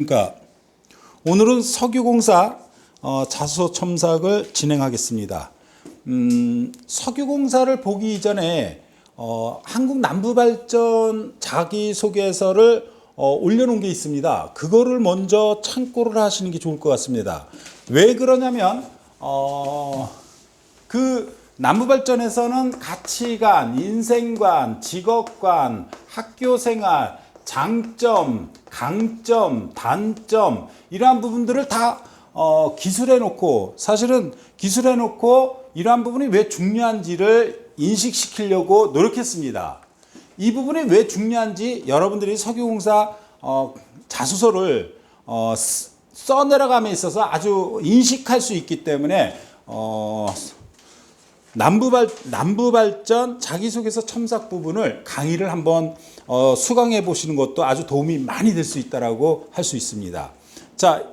그러니까 오늘은 석유공사 어, 자수서 첨삭을 진행하겠습니다. 음, 석유공사를 보기 이전에 어, 한국 남부발전 자기소개서를 어, 올려놓은 게 있습니다. 그거를 먼저 참고를 하시는 게 좋을 것 같습니다. 왜 그러냐면 어, 그 남부발전에서는 가치관, 인생관, 직업관, 학교생활, 장점, 강점, 단점 이러한 부분들을 다 어, 기술해 놓고 사실은 기술해 놓고 이러한 부분이 왜 중요한지를 인식시키려고 노력했습니다. 이 부분이 왜 중요한지 여러분들이 석유공사 어, 자수서를 어, 쓰- 써내려감에 있어서 아주 인식할 수 있기 때문에 어, 남부발 남부발전 자기소개서 첨삭 부분을 강의를 한번 어, 수강해 보시는 것도 아주 도움이 많이 될 수 있다라고 할 수 있습니다. 자,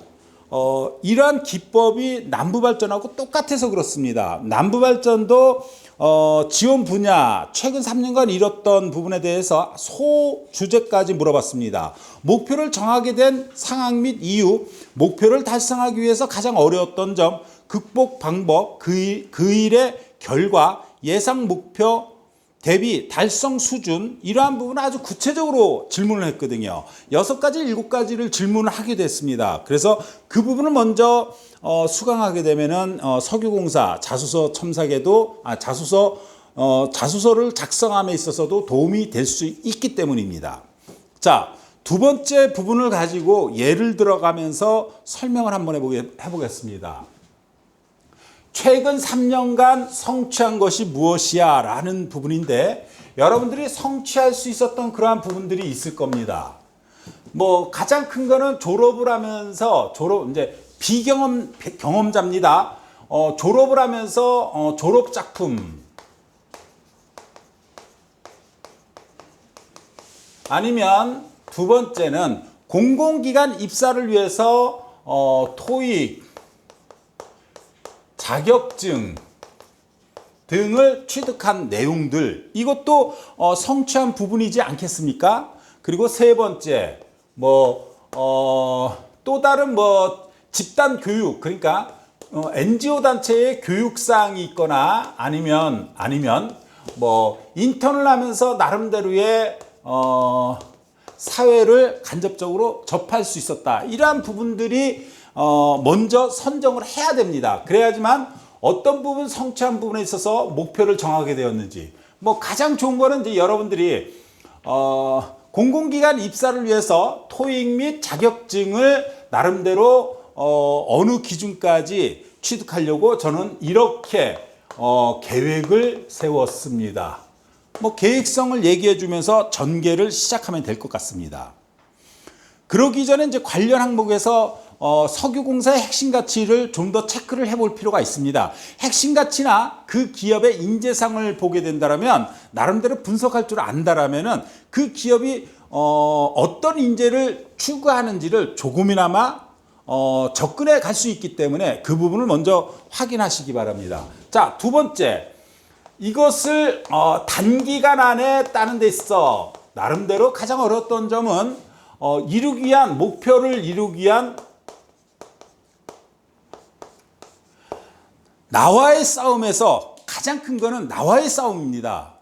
어, 이러한 기법이 남부발전하고 똑같아서 그렇습니다. 남부발전도 어, 지원 분야 최근 3년간 이뤘던 부분에 대해서 소 주제까지 물어봤습니다. 목표를 정하게 된 상황 및 이유, 목표를 달성하기 위해서 가장 어려웠던 점, 극복 방법, 그, 일, 그 일의 결과, 예상 목표, 대비, 달성 수준 이러한 부분을 아주 구체적으로 질문을 했거든요. 여섯 가지, 일곱 가지를 질문을 하게 됐습니다. 그래서 그 부분을 먼저 어, 수강하게 되면은 어, 석유공사 자수서 첨삭에도 아, 자수서 어, 자수서를 작성함에 있어서도 도움이 될 수 있기 때문입니다. 자, 두 번째 부분을 가지고 예를 들어가면서 설명을 한번 해보겠습니다. 최근 3년간 성취한 것이 무엇이야? 라는 부분인데 여러분들이 성취할 수 있었던 그러한 부분들이 있을 겁니다. 뭐 가장 큰 거는 졸업을 하면서 졸업 이제 비경험 경험자입니다. 어, 졸업을 하면서 어, 졸업 작품 아니면 두 번째는 공공기관 입사를 위해서 어, 토익 자격증 등을 취득한 내용들 이것도 어, 성취한 부분이지 않겠습니까? 그리고 세 번째 뭐 어, 또 다른 뭐 집단 교육 그러니까 어, NGO 단체의 교육 사항이 있거나 아니면 아니면 뭐 인턴을 하면서 나름대로의 어, 사회를 간접적으로 접할 수 있었다. 이러한 부분들이 어, 먼저 선정을 해야 됩니다. 그래야지만 어떤 부분 성취한 부분에 있어서 목표를 정하게 되었는지. 뭐 가장 좋은 거는 이제 여러분들이 어, 공공기관 입사를 위해서 토익 및 자격증을 나름대로 어, 어느 기준까지 취득하려고 저는 이렇게 어, 계획을 세웠습니다. 뭐 계획성을 얘기해 주면서 전개를 시작하면 될 것 같습니다. 그러기 전에 이제 관련 항목에서 어, 석유공사의 핵심 가치를 좀 더 체크를 해볼 필요가 있습니다. 핵심 가치나 그 기업의 인재상을 보게 된다면 나름대로 분석할 줄 안다라면은 그 기업이 어, 어떤 인재를 추구하는지를 조금이나마 어, 접근해 갈 수 있기 때문에 그 부분을 먼저 확인하시기 바랍니다. 자, 두 번째. 이것을 어, 단기간 안에 따는 데 있어 나름대로 가장 어려웠던 점은 어, 이루기 위한 목표를 이루기 위한 나와의 싸움에서 가장 큰 거는 나와의 싸움입니다.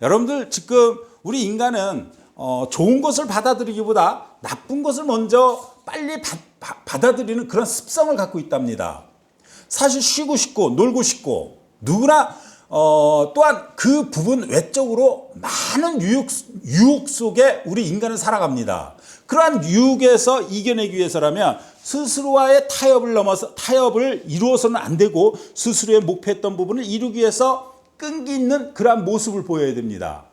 여러분들 지금 우리 인간은 어, 좋은 것을 받아들이기보다 나쁜 것을 먼저 빨리 받, 받- 받아들이는 그런 습성을 갖고 있답니다. 사실 쉬고 싶고 놀고 싶고 누구나 어, 또한 그 부분 외적으로 많은 유혹, 유혹 속에 우리 인간은 살아갑니다. 그러한 유혹에서 이겨내기 위해서라면 스스로와의 타협을 넘어서 타협을 이루어서는 안 되고 스스로의 목표했던 부분을 이루기 위해서 끈기 있는 그러한 모습을 보여야 됩니다.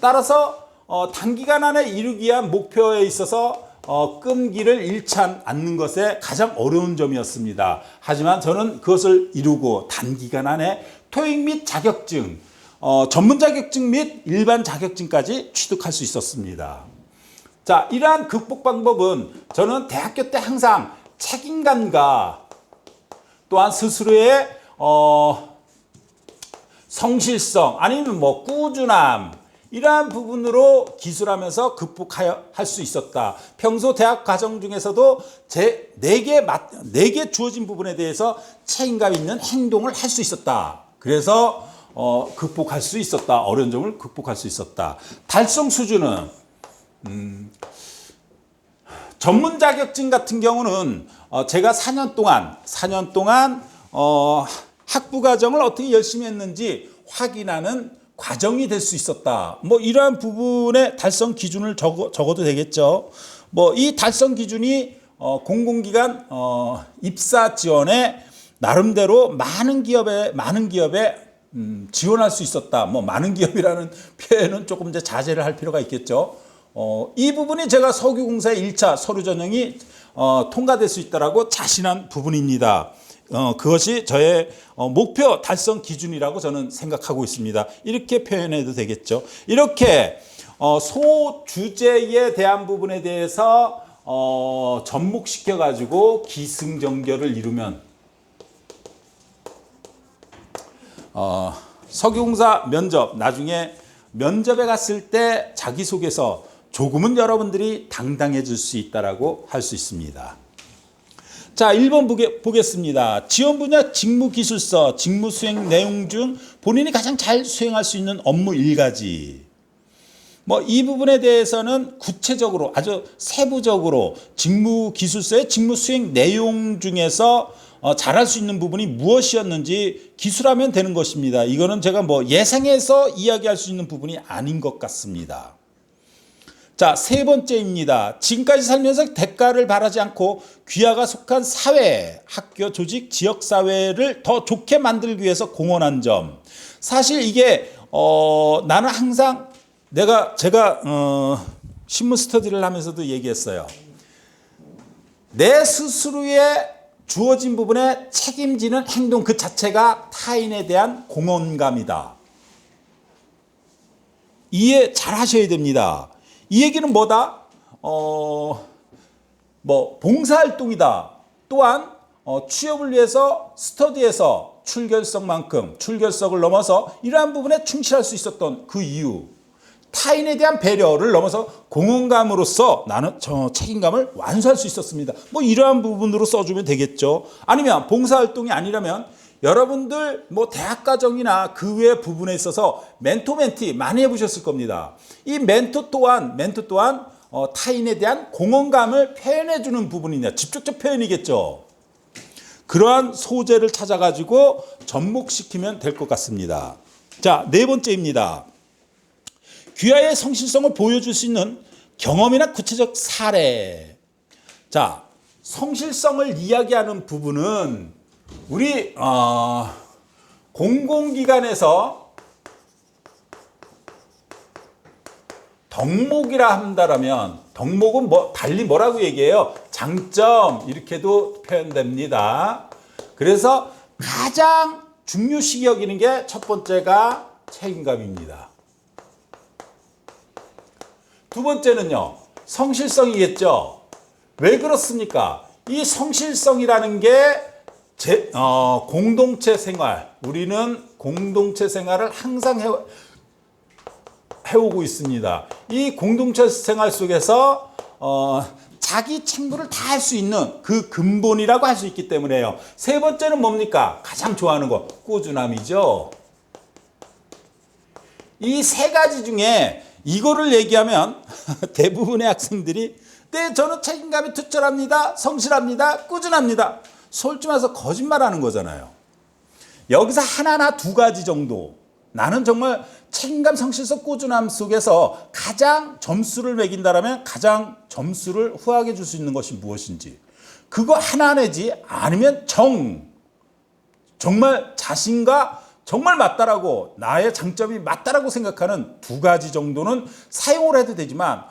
따라서 어, 단기간 안에 이루기 위한 목표에 있어서 어, 끈기를 잃지 않는 것에 가장 어려운 점이었습니다. 하지만 저는 그것을 이루고 단기간 안에 토익 및 자격증, 어, 전문 자격증 및 일반 자격증까지 취득할 수 있었습니다. 자, 이러한 극복 방법은 저는 대학교 때 항상 책임감과 또한 스스로의 어, 성실성 아니면 뭐 꾸준함 이러한 부분으로 기술하면서 극복할 수 있었다. 평소 대학 과정 중에서도 제맞 내게 주어진 부분에 대해서 책임감 있는 행동을 할 수 있었다. 그래서 어, 극복할 수 있었다. 어려운 점을 극복할 수 있었다. 달성 수준은 음, 전문 자격증 같은 경우는 어, 제가 4년 동안 4년 동안 어, 학부 과정을 어떻게 열심히 했는지 확인하는 과정이 될 수 있었다. 뭐 이러한 부분의 달성 기준을 적어, 적어도 되겠죠. 뭐 이 달성 기준이 어, 공공기관 어, 입사 지원에 나름대로 많은 기업에 많은 기업에 음, 지원할 수 있었다. 뭐 많은 기업이라는 표현은 조금 이제 자제를 할 필요가 있겠죠. 어, 이 부분이 제가 석유공사의 1차 서류 전형이 어, 통과될 수 있다라고 자신한 부분입니다. 어, 그것이 저의 어, 목표 달성 기준이라고 저는 생각하고 있습니다. 이렇게 표현해도 되겠죠. 이렇게 어, 소 주제에 대한 부분에 대해서 어, 접목시켜 가지고 기승전결을 이루면 어, 석유공사 면접 나중에 면접에 갔을 때 자기소개서 조금은 여러분들이 당당해질 수 있다라고 할 수 있습니다. 자, 1번 보게, 보겠습니다. 지원 분야 직무 기술서, 직무 수행 내용 중 본인이 가장 잘 수행할 수 있는 업무 일가지. 뭐 이 부분에 대해서는 구체적으로 아주 세부적으로 직무 기술서의 직무 수행 내용 중에서 어, 잘할 수 있는 부분이 무엇이었는지 기술하면 되는 것입니다. 이거는 제가 뭐 예상해서 이야기할 수 있는 부분이 아닌 것 같습니다. 자, 세 번째입니다. 지금까지 살면서 대가를 바라지 않고 귀하가 속한 사회, 학교, 조직, 지역 사회를 더 좋게 만들기 위해서 공헌한 점. 사실 이게 어, 나는 항상 내가 제가 어, 신문 스터디를 하면서도 얘기했어요. 내 스스로의 주어진 부분에 책임지는 행동 그 자체가 타인에 대한 공헌감이다. 이해 잘 하셔야 됩니다. 이 얘기는 뭐다? 어, 뭐, 봉사활동이다. 또한, 어, 취업을 위해서 스터디에서 출결석만큼, 출결석을 넘어서 이러한 부분에 충실할 수 있었던 그 이유. 타인에 대한 배려를 넘어서 공헌감으로서 나는 저 책임감을 완수할 수 있었습니다. 뭐 이러한 부분으로 써주면 되겠죠. 아니면 봉사활동이 아니라면 여러분들 뭐 대학 과정이나 그 외 부분에 있어서 멘토 멘티 많이 해보셨을 겁니다. 이 멘토 또한 멘토 또한 어, 타인에 대한 공헌감을 표현해주는 부분이냐 직접적 표현이겠죠. 그러한 소재를 찾아가지고 접목시키면 될 것 같습니다. 자, 네 번째입니다. 귀하의 성실성을 보여줄 수 있는 경험이나 구체적 사례. 자, 성실성을 이야기하는 부분은 우리 어, 공공기관에서 덕목이라 한다라면 덕목은 뭐 달리 뭐라고 얘기해요? 장점 이렇게도 표현됩니다. 그래서 가장 중요시 여기는 게 첫 번째가 책임감입니다. 두 번째는요, 성실성이겠죠. 왜 그렇습니까? 이 성실성이라는 게 제, 어, 공동체 생활, 우리는 공동체 생활을 항상 해, 해오고 있습니다. 이 공동체 생활 속에서 어, 자기 친구를 다 할 수 있는 그 근본이라고 할 수 있기 때문에요. 세 번째는 뭡니까? 가장 좋아하는 거 꾸준함이죠. 이 세 가지 중에 이거를 얘기하면 대부분의 학생들이 네 저는 책임감이 투철합니다. 성실합니다. 꾸준합니다. 솔직히 말해서 거짓말하는 거잖아요. 여기서 하나나 두 가지 정도. 나는 정말 책임감, 성실성, 꾸준함 속에서 가장 점수를 매긴다라면 가장 점수를 후하게 줄 수 있는 것이 무엇인지. 그거 하나 내지 아니면 정. 정말 자신과 정말 맞다라고 나의 장점이 맞다라고 생각하는 두 가지 정도는 사용을 해도 되지만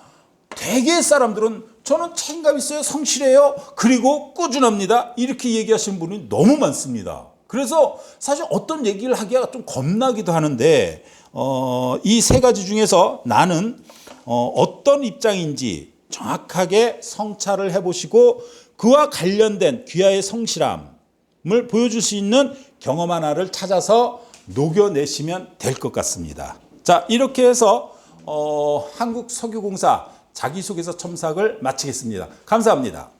대개의 사람들은 저는 책임감 있어요, 성실해요, 그리고 꾸준합니다. 이렇게 얘기하시는 분이 너무 많습니다. 그래서 사실 어떤 얘기를 하기가 좀 겁나기도 하는데 어, 이 세 가지 중에서 나는 어, 어떤 입장인지 정확하게 성찰을 해보시고 그와 관련된 귀하의 성실함을 보여줄 수 있는 경험 하나를 찾아서 녹여내시면 될 것 같습니다. 자, 이렇게 해서 어, 한국석유공사 자기소개서 첨삭을 마치겠습니다. 감사합니다.